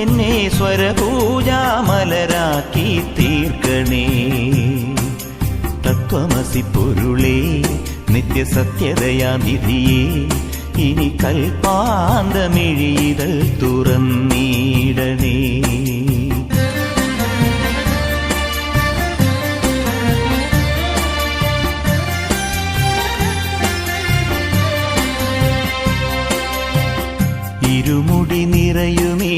എന്നെ സ്വരപൂജാമലരാക്കി തീർക്കണേ. തത്വമസി പൊരുളേ നിത്യസത്യതയാതിഥിയേ ഇനി കൽപ്പാന്തമിഴിതൽ തുറന്നീടണേ. ഇരുമുടി നിറയുമേ